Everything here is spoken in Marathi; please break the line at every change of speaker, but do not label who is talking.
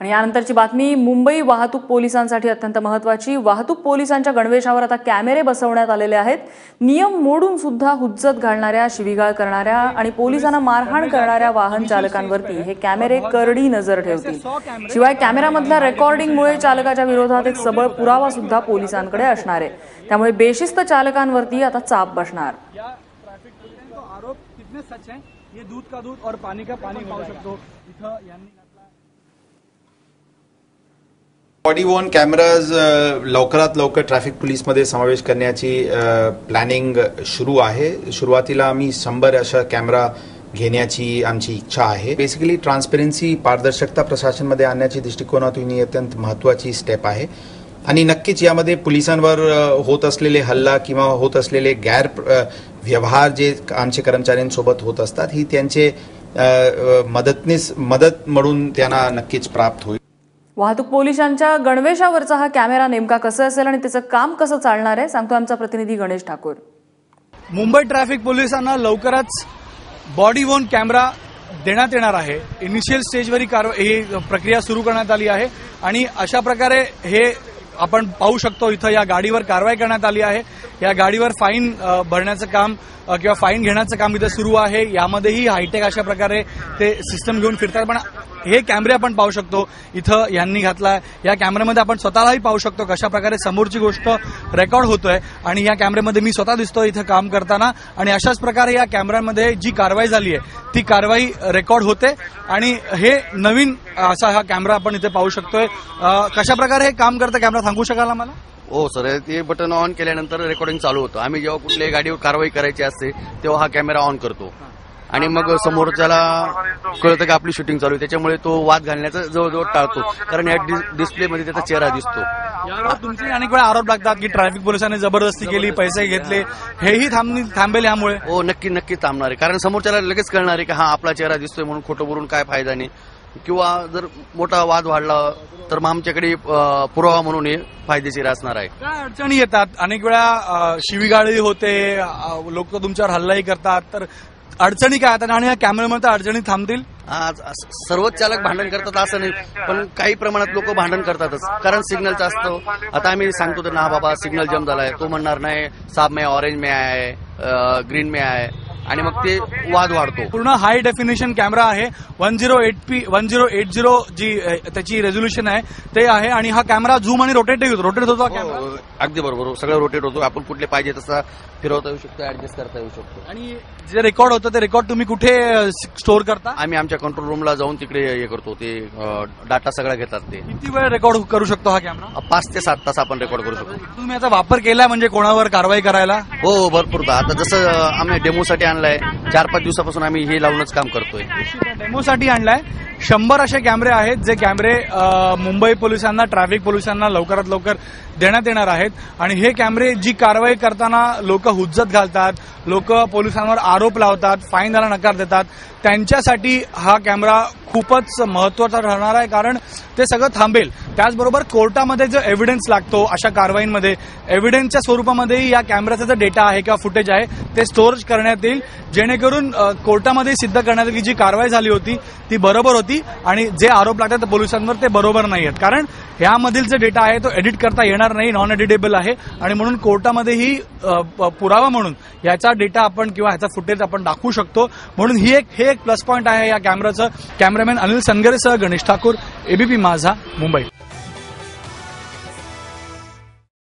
आणि यानंतरची बातमी मुंबई वाहतूक पोलिसांसाठी अत्यंत महत्वाची वाहतूक पोलिसांच्या गणवेशावर आता कॅमेरे बसवण्यात आलेले आहेत. नियम मोडून सुद्धा हुज्जत घालणाऱ्या शिवीगाळ करणाऱ्या आणि पोलिसांना मारहाण करणाऱ्या वाहन चालकांवरती हे कॅमेरे करडी नजर ठेवतील. शिवाय कॅमेऱ्यामधल्या रेकॉर्डिंगमुळे चालकाच्या विरोधात एक सबळ पुरावा सुद्धा पोलिसांकडे असणार आहे. त्यामुळे बेशिस्त चालकांवरती आता चाप बसणार.
आरोप कितने सच है? ये दूध का दूध और पाणी का पाणी शकतो हो इथं यांनी घातला
बॉडी वॉन कॅमेराज लवकरात लवकर ट्रॅफिक पोलीसमध्ये समावेश करण्याची uh, प्लॅनिंग सुरू आहे. सुरुवातीला आम्ही शंभर अशा कॅमेरा घेण्याची आमची इच्छा आहे. बेसिकली ट्रान्सपेरन्सी पारदर्शकता प्रशासनमध्ये आणण्याची दृष्टिकोनातून ही अत्यंत महत्वाची स्टेप आहे. आणि नक्कीच यामध्ये पोलिसांवर uh, होत असलेले हल्ला किंवा होत असलेले गैर uh, व्यवहार जे आमचे कर्मचाऱ्यांसोबत होत असतात ही त्यांचे मदतनीस मदत म्हणून त्यांना नक्कीच प्राप्त होईल.
वाहतूक पोलिसांच्या गणवेशावरचा हा कॅमेरा नेमका कसं असेल आणि त्याचं काम कसं चालणार आहे सांगतो आमचा प्रतिनिधी गणेश ठाकूर.
मुंबई ट्रॅफिक पोलिसांना लवकरच बॉडी वोन कॅमेरा देण्यात येणार आहे. इनिशियल स्टेजवर ही कारवाई ही प्रक्रिया सुरू करण्यात आली आहे आणि अशा प्रकारे हे आपण पाहू शकतो इथं या गाडीवर कारवाई करण्यात आली आहे. या गाडीवर फाईन भरण्याचं काम किंवा फाईन घेण्याचं काम इथं सुरू आहे. यामध्येही हायटेक अशा प्रकारे ते सिस्टम घेऊन फिरतात. पण हे कॅमेरे आपण पाहू शकतो. इथं यांनी घातलाय. या कॅमेऱ्यामध्ये आपण स्वतःलाही पाहू शकतो कशा प्रकारे समोरची गोष्ट रेकॉर्ड होतोय आणि या कॅमेऱ्यामध्ये मी स्वतः दिसतो इथं काम करताना. आणि अशाच प्रकारे या कॅमेऱ्यामध्ये जी कारवाई झाली आहे ती कारवाई रेकॉर्ड होते. आणि हे नवीन असा हा कॅमेरा आपण इथे पाहू शकतोय. कशा प्रकारे हे काम करतं कॅमेरा सांगू शकाल आम्हाला?
हो सर. ते बटन ऑन केल्यानंतर रेकॉर्डिंग चालू होतं. आम्ही जेव्हा कुठल्याही गाडीवर कारवाई करायची असते तेव्हा हा कॅमेरा ऑन करतो. आणि मग समोरच्याला कळतं की आपली शूटिंग चालू आहे. त्याच्यामुळे तो वाद घालण्याचा जवळजवळ टाळतो. कारण या डिस्प्लेमध्ये त्याचा चेहरा दिसतो.
तुमचे अनेक वेळा आरोप लागतात की ट्रॅफिक पोलिसांनी जबरदस्ती केली पैसे घेतले. हेही थांब थांबेल यामुळे.
हो नक्की नक्की थांबणार आहे. कारण समोरच्याला लगेच कळणार आहे की हा आपला चेहरा दिसतोय म्हणून खोटं बोलून काय फायदा नाही. किंवा जर मोठा वाद वाढला तर मग आमच्याकडे पुरावा म्हणून हे फायदेशीर असणार आहे.
काय अडचणी येतात? अनेक वेळा शिवीगाळी होते. लोक तुमच्यावर हल्लाही करतात. तर अडचणी काय? आता आणि या कॅमेऱ्यामध्ये अडचणी थांबतील.
आज सर्वच चालक भांडण करतात असं नाही पण काही प्रमाणात लोक भांडण करतातच. कारण सिग्नलचा असतो. आता आम्ही सांगतो ना बाबा सिग्नल जम झालाय. तो म्हणणार नाही साब मे ऑरेंज मे आहे ग्रीन मे आहे. आणि मग ते वाद वाढतो.
पूर्ण हाय डेफिनेशन कॅमेरा आहे. One zero eight P one zero eight zero G त्याची रेझोल्युशन आहे ते आहे. आणि हा कॅमेरा झूम आणि रोटेट होतो. रोटेट होतो हा कॅमेरा
हो, अगदी बरोबर. सगळं रोटेट होतो. आपण कुठले पाहिजे तसा फिरवता येऊ शकतो ऍडजस्ट करता येऊ शकतो.
आणि जे रेकॉर्ड होतं ते रेकॉर्ड तुम्ही कुठे स्टोअर करता?
आम्ही आमच्या कंट्रोल रूमला जाऊन तिकडे हे करतो. ते डाटा सगळा घेतात ते.
किती वेळ रेकॉर्ड करू शकतो हा कॅमेरा
पाच ते सात तास आपण रेकॉर्ड करू शकतो.
तुम्ही याचा वापर केलाय म्हणजे कोणावर कारवाई करायला?
हो भरपूर. आता जसं आम्ही डेमोसाठी आणलाय. चार पाच दिवसापासून आम्ही हे लावूनच काम करतोय.
डेमोसाठी आणलाय. शंभर असे कॅमेरे आहेत जे कॅमेरे मुंबई पोलिसांना ट्रॅफिक पोलिसांना लवकरात लवकर देण्यात येणार आहेत. आणि हे कॅमेरे जी कारवाई करताना लोक हुज्जत घालतात लोक पोलिसांवर आरोप लावतात फाईन द्यायला नकार देतात त्यांच्यासाठी हा कॅमेरा खूपच महत्त्वाचा ठरणार आहे. कारण ते सगळं थांबेल. त्याचबरोबर कोर्टामध्ये जो एव्हिडन्स लागतो अशा कारवाईंमध्ये एव्हिडन्सच्या स्वरूपामध्येही या कॅमेऱ्याचा जो डेटा आहे किंवा फुटेज आहे ते स्टोअर करण्यात येईल. जेणेकरून कोर्टामध्ये सिद्ध करण्यात येईल जी कारवाई झाली होती ती बरोबर होती आणि जे आरोप लागतात पोलिसांवर ते बरोबर नाही आहेत. कारण यामधील जो डेटा आहे तो एडिट करता येणार नाही नॉन एडिटेबल आहे. आणि म्हणून कोर्टामध्येही पुरावा म्हणून याचा डेटा आपण किंवा ह्याचा फुटेज आपण दाखवू शकतो. म्हणून ही एक हे एक प्लस पॉईंट आहे या कॅमेराचं कॅमेरामॅन अनिल संगरेसह गणेश ठाकूर एबीपी माझा मुंबई.